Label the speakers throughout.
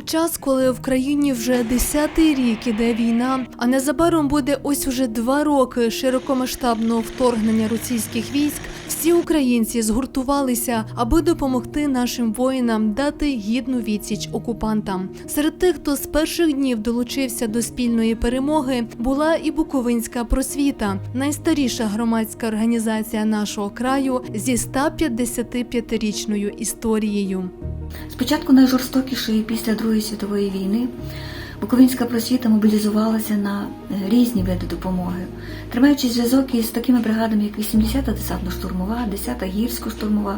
Speaker 1: час, коли в країні вже десятий рік іде війна, а незабаром буде ось уже два роки широкомасштабного вторгнення російських військ. Всі українці згуртувалися, аби допомогти нашим воїнам дати гідну відсіч окупантам. Серед тих, хто з перших днів долучився до спільної перемоги, була і Буковинська просвіта, найстаріша громадська організація нашого краю зі 155-річною історією.
Speaker 2: Спочатку найжорстокішої після Другої світової війни Буковинська просвіта мобілізувалася на е, різні види допомоги, тримаючи зв'язок із такими бригадами, як 80-та десантно-штурмова, 10-та гірсько-штурмова,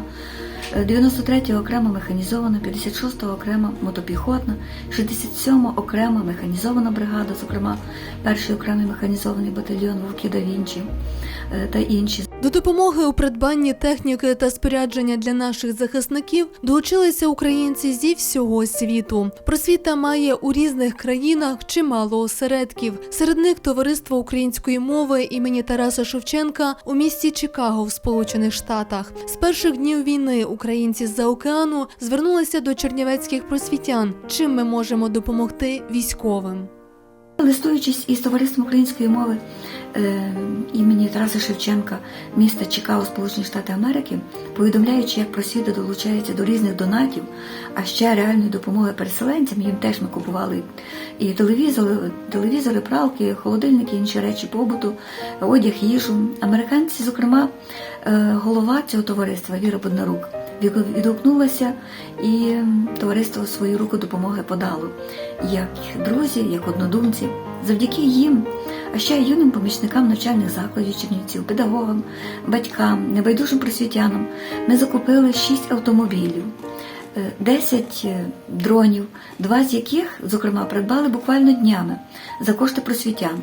Speaker 2: е, 93-я окрема механізована, 56-та окрема мотопіхотна, 67-та окрема механізована бригада, зокрема перший окремий механізований батальйон Вовки да Вінчі е, та інші.
Speaker 1: До допомоги у придбанні техніки та спорядження для наших захисників долучилися українці зі всього світу. Просвіта має у різних країнах чимало осередків. Серед них товариство української мови імені Тараса Шевченка у місті Чикаго в Сполучених Штатах. З перших днів війни українці з-за океану звернулися до чернівецьких просвітян. Чим ми можемо допомогти військовим?
Speaker 2: Листуючись із товариством української мови е, імені Тараса Шевченка міста Чикаго, Сполучені Штати Америки, повідомляючи, як просвіта долучається до різних донатів, а ще реальної допомоги переселенцям, їм теж ми купували і телевізори, телевізори, пралки, холодильники, інші речі побуту, одяг, їжу. Американці, зокрема, е, голова цього товариства Віра Боднарук відгукнулася і товариство свою руку допомоги подало, як друзі, як однодумці. Завдяки їм, а ще й юним помічникам навчальних закладів чернівців, педагогам, батькам, небайдужим просвітянам, ми закупили 6 автомобілів, е, 10 дронів, два з яких, зокрема, придбали буквально днями за кошти просвітян.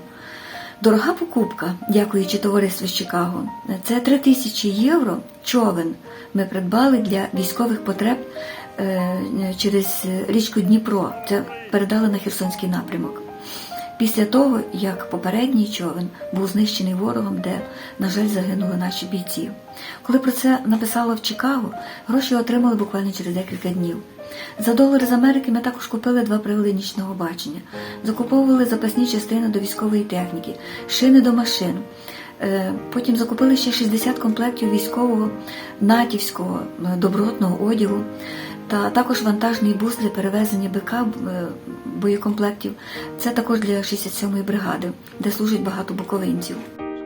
Speaker 2: Дорога покупка, дякуючи товариству з Чикаго, це 3 тисячі євро човен ми придбали для військових потреб е, через річку Дніпро. Це передали на Херсонський напрямок. Після того, як попередній човен був знищений ворогом, де, на жаль, загинули наші бійці. Коли про це написало в Чикаго, гроші отримали буквально через декілька днів. За долари з Америки ми також купили два прилади нічного бачення, закуповували запасні частини до військової техніки, шини до машин. Е, Потім закупили ще 60 комплектів військового натівського е, добротного одягу, та також вантажний бус для перевезення БК е, боєкомплектів. Це також для 67-ї бригади, де служить багато буковинців.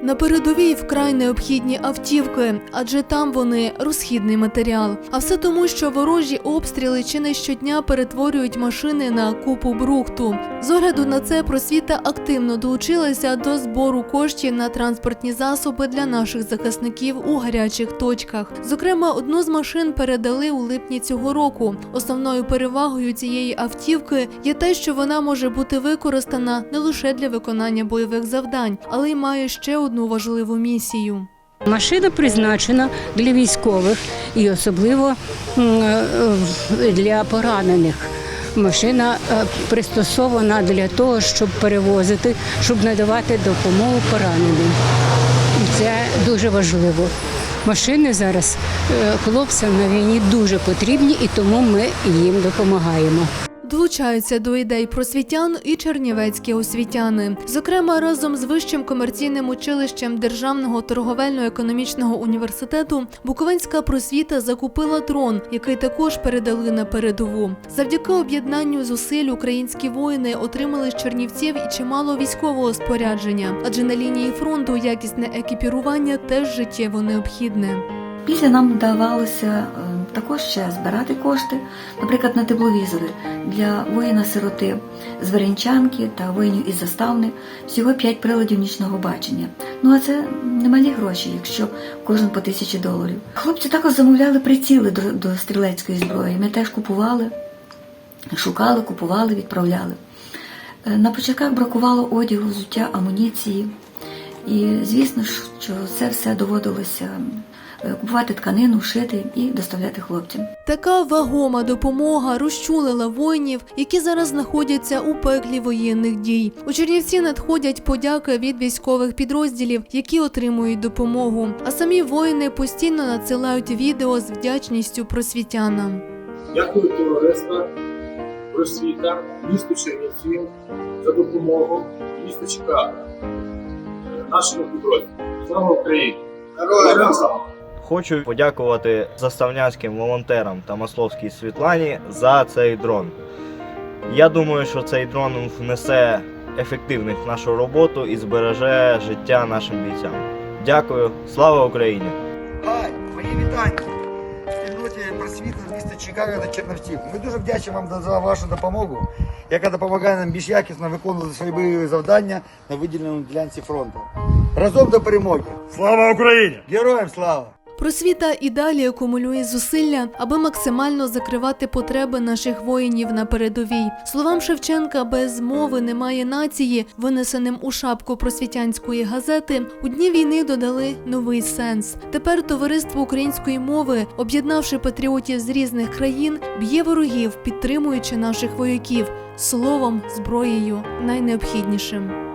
Speaker 1: На передовій вкрай необхідні автівки, адже там вони розхідний матеріал. А все тому, що ворожі обстріли чи не щодня перетворюють машини на купу брухту. З огляду на це просвіта активно долучилася до збору коштів на транспортні засоби для наших захисників у гарячих точках. Зокрема, одну з машин передали у липні цього року. Основною перевагою цієї автівки є те, що вона може бути використана не лише для виконання бойових завдань, але й має ще одну важливу місію.
Speaker 3: Машина призначена для військових і особливо е, для поранених. Машина е, пристосована для того, щоб перевозити, щоб надавати допомогу пораненим. Це дуже важливо. Машини зараз е, хлопцям на війні дуже потрібні, і тому ми їм допомагаємо.
Speaker 1: Долучаються до ідей просвітян і чернівецькі освітяни. Зокрема, разом з вищим комерційним училищем Державного торговельно-економічного університету Буковинська просвіта закупила дрон, який також передали на передову. Завдяки об'єднанню зусиль українські воїни отримали з Чернівців і чимало військового спорядження, адже на лінії фронту якісне екіпірування теж життєво необхідне.
Speaker 2: Після нам вдавалося е, також ще збирати кошти, наприклад, на тепловізори для воїна-сироти з Веренчанки та воїнів із заставни всього 5 приладів нічного бачення. Ну а це немалі гроші, якщо кожен по тисячі доларів. Хлопці також замовляли приціли до, до стрілецької зброї. Ми теж купували, шукали, купували, відправляли. Е, На початках бракувало одягу, взуття, амуніції. І звісно, що це все доводилося купувати тканину, шити і доставляти хлопцям.
Speaker 1: Така вагома допомога розчулила воїнів, які зараз знаходяться у пеклі воєнних дій. У Чернівці надходять подяки від військових підрозділів, які отримують допомогу. А самі воїни постійно надсилають відео з вдячністю просвітянам.
Speaker 4: Дякую товариство просвіта, місту Чернівців за допомогу місту Чикаго, е, нашому підрозділу. Слава Україні! Героям слава!
Speaker 5: Хочу подякувати заставнянським волонтерам та Масловській Світлані за цей дрон. Я думаю, що цей дрон внесе ефективність в нашу роботу і збереже життя нашим бійцям. Дякую, слава Україні!
Speaker 6: Гай, мої вітання. Спільноті просвіти з міста Чикаго та Чернівців. Ми дуже вдячні вам за вашу допомогу, яка допомагає нам більш якісно виконувати свої бойові завдання на виділеному ділянці фронту. Разом до перемоги!
Speaker 7: Слава Україні!
Speaker 6: Героям слава!
Speaker 1: Просвіта і далі акумулює зусилля, аби максимально закривати потреби наших воїнів на передовій. Словам Шевченка, без мови немає нації, винесеним у шапку просвітянської газети, у дні війни додали новий сенс. Тепер товариство української мови, об'єднавши патріотів з різних країн, б'є ворогів, підтримуючи наших вояків словом, зброєю найнеобхіднішим.